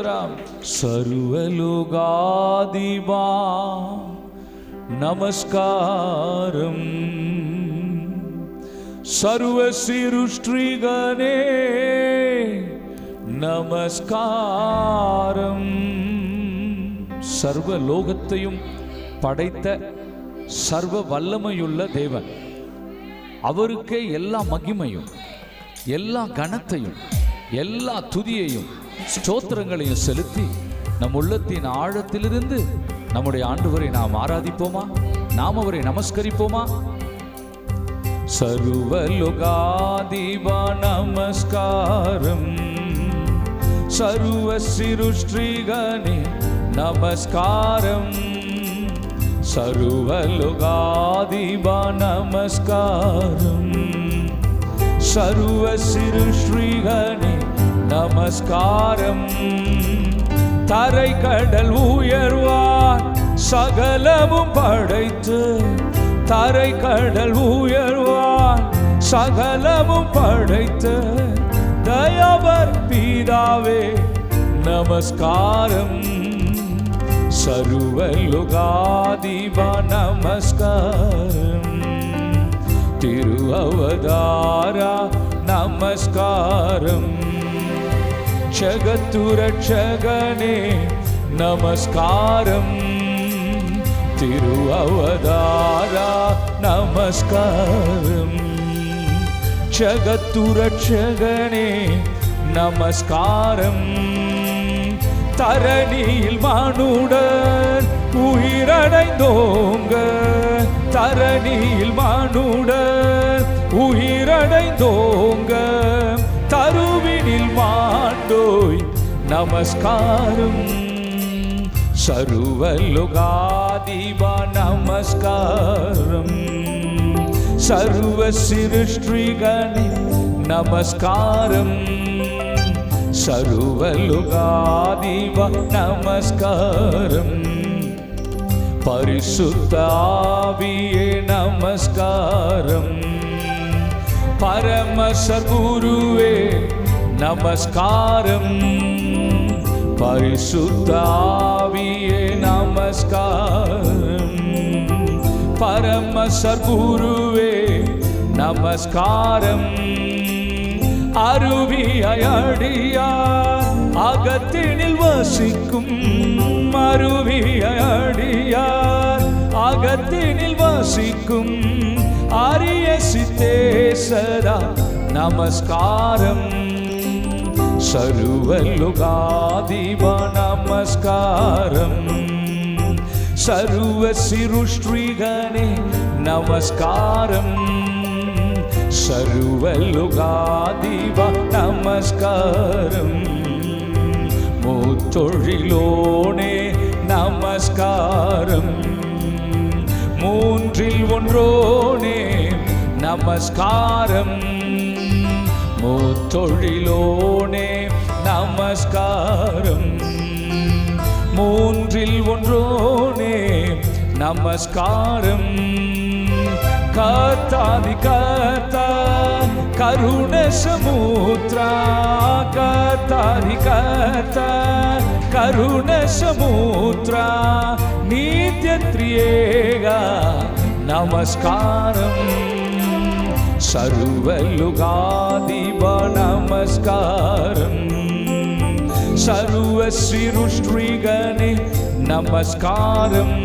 స్తోత్రం சர்வலோகாதிபா நமஸ்காரம். சர்வ சிருஷ்டிகனே நமஸ்காரம். சர்வ லோகத்தையும் படைத்த சர்வ வல்லமையுள்ள தேவன். அவருக்கே எல்லா மகிமையும் எல்லா கணத்தையும் எல்லா துதியையும் ஸ்தோத்திரங்களையும் செலுத்தி நம் உள்ளத்தின் ஆழத்திலிருந்து நம்முடைய ஆண்டவரை நாம் ஆராதிப்போமா? நாம் அவரை நமஸ்கரிப்போமா? சர்வலோகாதிபா நமஸ்காரம். சர்வ சிருஷ்டிகனே நமஸ்காரம். சர்வலோகாதிபா நமஸ்காரம். சர்வ சிருஷ்டிகனே நமஸ்காரம். தரை கடல் உயர்வார் சகலமும் படைத்து. தரை கடல் உயர்வார் சகலமும் படைத்து. தயவர் பீதாவே நமஸ்காரம். சர்வலுகாதிபா நமஸ்காரம். திருவவதாரா நமஸ்காரம். ஜகத்துரட்சகனே நமஸ்காரம். திரு அவதாரா நமஸ்காரம். ஜகத்துரட்சகனே நமஸ்காரம். தரணியில் மானுடன் உயிரடைந்தோங்க. தரணியில் மானுடன் உயிரடைந்தோங்க. மாண்டோய் நமஸ்காரம். சர்வலுகாதிபா நமஸ்காரம். சர்வ சிருஷ்டிகனே நமஸ்காரம். சர்வலுகாதிபா நமஸ்காரம். பரிசுத்தாவியே நமஸ்காரம். பரமசகுருவே நமஸ்காரம். பரிசுத்தாவியே நமஸ்காரம். பரம பரமசகுருவே நமஸ்காரம். அருவியடியா அகத்தினில் வசிக்கும் அருவியடியார் அகத்தினில் வசிக்கும் அரிய சித்தேசரா நமஸ்காரம். சர்வலுகாதிபா நமஸ்காரம். சர்வ சிருஷ்டிகனே நமஸ்காரம். சர்வலுகாதிபா நமஸ்காரம். மூத்தொழிலோனே நமஸ்காரம். மூன்றில் ஒன்றோனே நமஸ்காரம். மூத்தொழிலோனே நமஸ்காரம். மூன்றில் ஒன்றோனே நமஸ்காரம். கர்த்தாதி கர்த்தா கருண சமுத்ரா கர்த்தாதி கர்த்தா கருண சமுத்ரா நித்ய திரியேகா நமஸ்காரம். சர்வலுகாதிப நமஸ்காரம் சர்வ சிருஷ்டிகனே நமஸ்காரம்.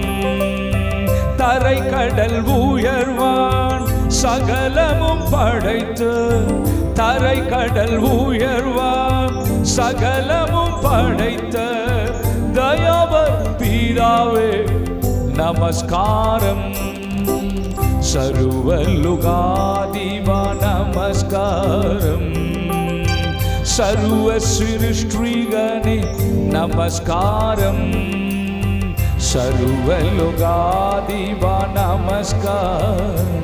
தரை கடல் உயர்வான் சகலமும் படைத்து தரை கடல் உயர்வான் சகலமும் படைத்த தயாவர் பீதாவே நமஸ்காரம். சர்வலுகாதிபா நமஸ்காரம் சர்வ சிருஷ்டிகனே நமஸ்காரம் சர்வலுகாதிபா நமஸ்காரம்